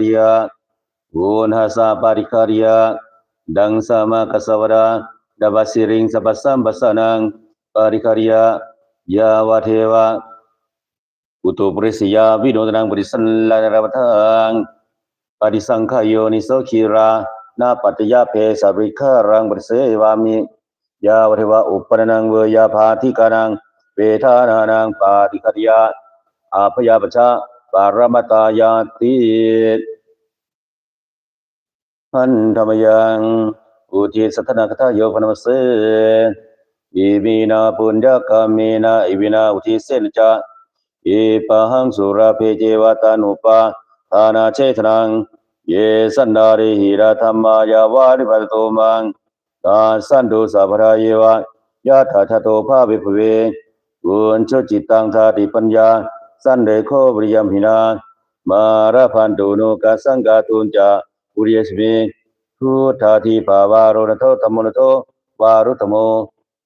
ริยะวุนหาสาปาริคาริยะดังสามากัสสวดาดาบสิริงสัพสัมปัสนังปาริคาริยะยาวะเทวะอุตุปริสยาวิโนตนังปริสันลาระวะทังปฏิสังขโยนิโสคีรานาปัจจยาเพสบริคารังปริเสวามิยาวะเทวะอุปนนังเวยาภาธิกานังเวทานานังปาริคาริยะอาพยาปชา ปารมตายาติพันธรรมยังอุทิสัทธนาคทาโยพนมเสอิมินาปุญญากามินาอิวินาอุทิเสนจาอิปะหังสุราเพเจวตานุปาทานาเชตนัง เยสันดาริหิราธรรมายาวาริปัตโตมังกาสันตุสัพพะเยวะยะถาชะโตภาวิภเวกุญชจิตตังทาติปัญญา สันเดโคบริยมหินามาราพันตุโนกัสสังกาตุนจาปุริยสมิพุทธาทีภาวาโรนโทธรรมนโทวารุตโม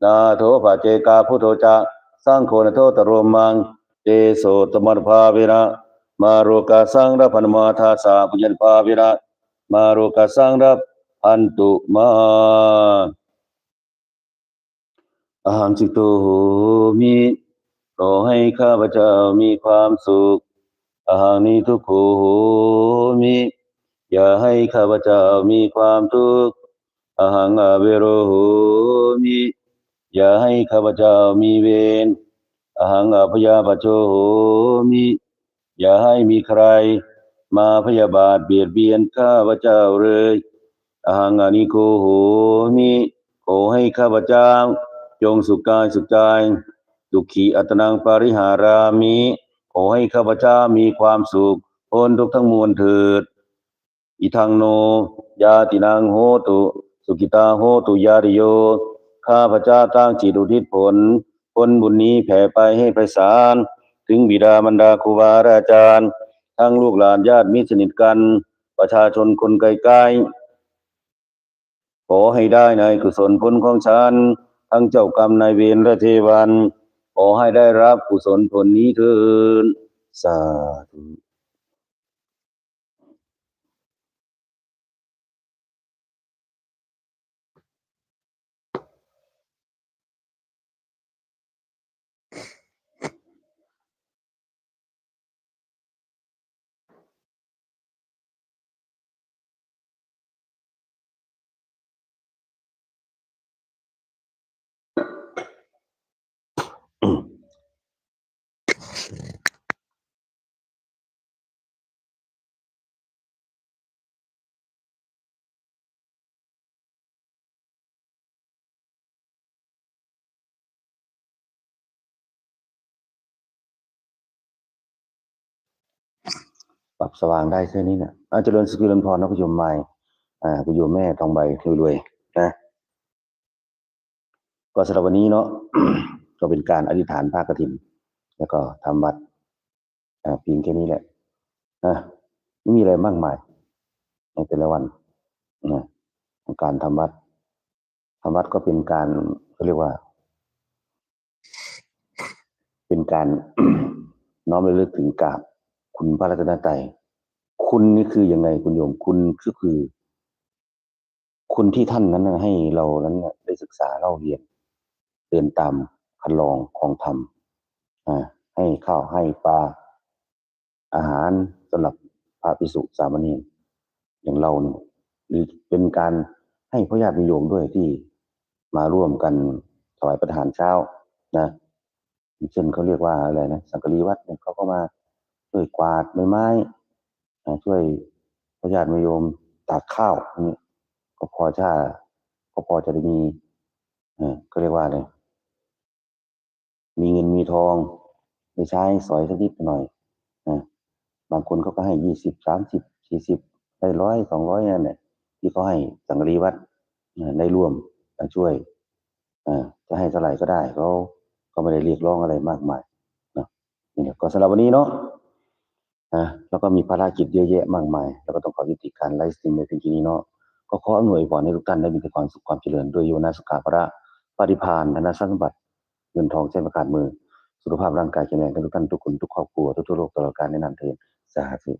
นาโทภาเจกาพุทโธจะสังโฆนโทตรมังเจโสตมรภาเวนะมาโรกาสังรพันมาทาสาปุญญภาเวนะมาโรกาสังรพันตุมาอหังจิตโตมิ ขอให้ข้าพเจ้ามีความสุขอาหารนี้ทุกขโหมิ อย่าให้ข้าพเจ้ามีความทุกข์อาหังอาเวโรโหมิ อย่าให้ข้าพเจ้ามีเวรอาหังอาพยาปโชโหมิ อย่าให้มีใคร มาพยาบาทเบียดเบียนข้าพเจ้าเลยอาหังอานิโกโหมิ ขอให้ข้าพเจ้าจงสุขกายสุขใจ ดุขีอัตนังปาริหารามิขอให้ข้าพเจ้ามีความสุขพ้นทุกทั้งมวลเถิด อิทังโน ยาตินังโหตุ สุกิตาโหตุยาริโย ข้าพเจ้าตั้งจิตอุทิศผลผลบุญนี้แผ่ไปให้ไพศาล ถึงบิดามารดาครูบาอาจารย์ ทั้งลูกหลานญาติมิตรสนิทกัน ประชาชนคนไกลๆขอให้ได้ในกุศลผลของฉัน ทั้งเจ้ากรรมนายเวรและเทวัน ขอให้ได้รับกุศลผลนี้เถิดสาธุ ปรับสว่างได้แค่นี้เนี่ยอาจจริญสกิลพรนะคุณโยมใหม่อ่าคุณโยมแม่ทองใบรวยๆนะก็สำหรับวันนี้เนาะก็เป็นการอธิษฐานภาคกฐิน แล้วก็ทำวัดอ่าเพียงแค่นี้แหละนะไม่มีอะไรมากมายในแต่ละวันนะของการทำวัดทำวัดก็เป็นการเขาเรียกว่า เป็นการน้อมระลึกถึงกาบ คุณพระรัตนตรัยคุณนี่คือยังไงคุณโยม คุณก็คือ คุณที่ท่านนั้นให้เรานั้นน่ะได้ศึกษาเล่าเรียนเดินตามคันลองของธรรมอ่าให้ข้าวให้ปลาอาหารสำหรับพระภิกษุสามเณรอย่างเราเนี่ยหรือเป็นการให้พระญาติโยมด้วยที่มาร่วมกันถวายประทานเช้านะเช่นเขาเรียกว่าอะไรนะสังกรีวัดเนี่ยเขาก็มา ช่วยกวาดใบไม้ช่วยพระญาติมโยมตากข้าวนนี้ก็พอจะก็พอจะได้มีอ่าก็เรียกว่าอะไรมีเงินมีทองไปใช้สอยสักนิดหน่อยบางคนเขาก็ให้ยี่สิบสามสิบสี่สิบได้ร้อยสองร้อยนั่นแหละที่เขาให้สังกรีวัดได้ร่วมช่วยอ่าจะให้เท่าไหร่ก็ได้เขาก็ไม่ได้เรียกร้องอะไรมากมายนะนี่ก็สำหรับวันนี้เนาะ นะแล้วก็มีภารกิจเยอะแยะมากมาย แล้วก็ต้องขอยุติการไลฟ์สตรีมในเพียงแค่นี้เนาะก็ขออำนวยพรให้ทุกท่านได้มีแต่ความสุขความเจริญด้วยโยนาสุขาพระปฏิพานธนทรัพย์สมบัติเงินทองใช้ประกาศมือ สุขภาพร่างกายแข็งแรงทุกท่านทุกคนทุกครอบครัวทุกทุกโลกตลอดกาลในนำเทินสาธุ